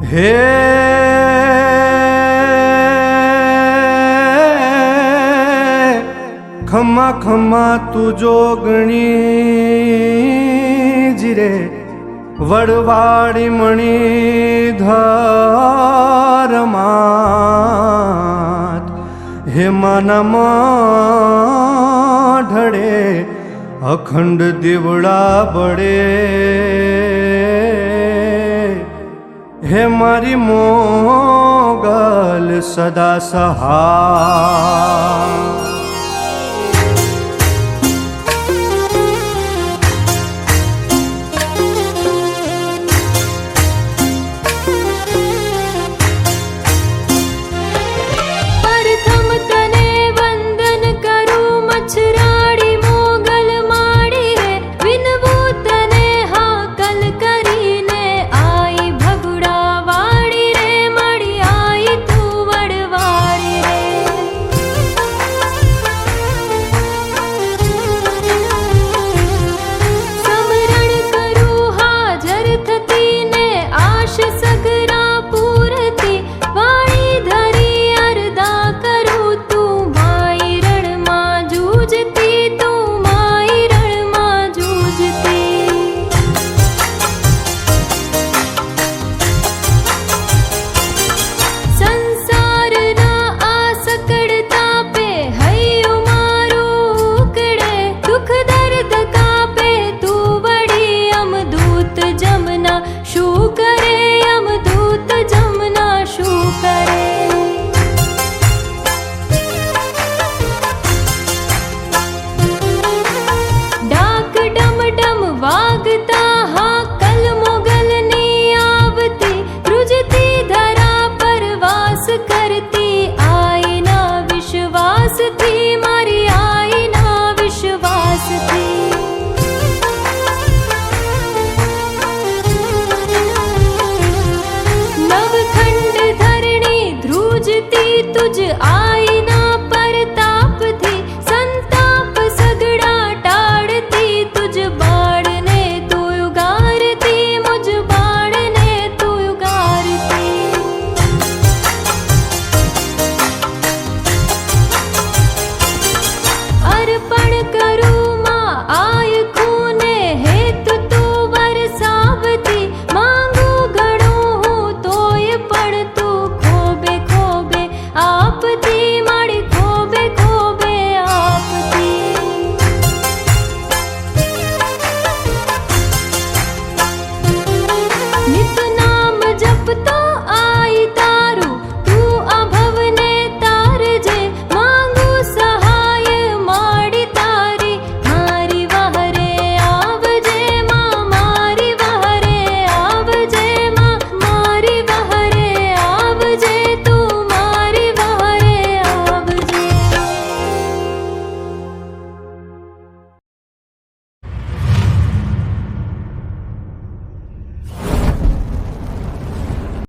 હે ખમા ખમા તુજો ગણી જીરે વડવાડી મણી ધરમાત હે મનમાં ઢળે અખંડ દીવડા બળે હે મારી મોગલ સદા સહા विश्वास नवखण्ड धरणी ध्रुवज तु त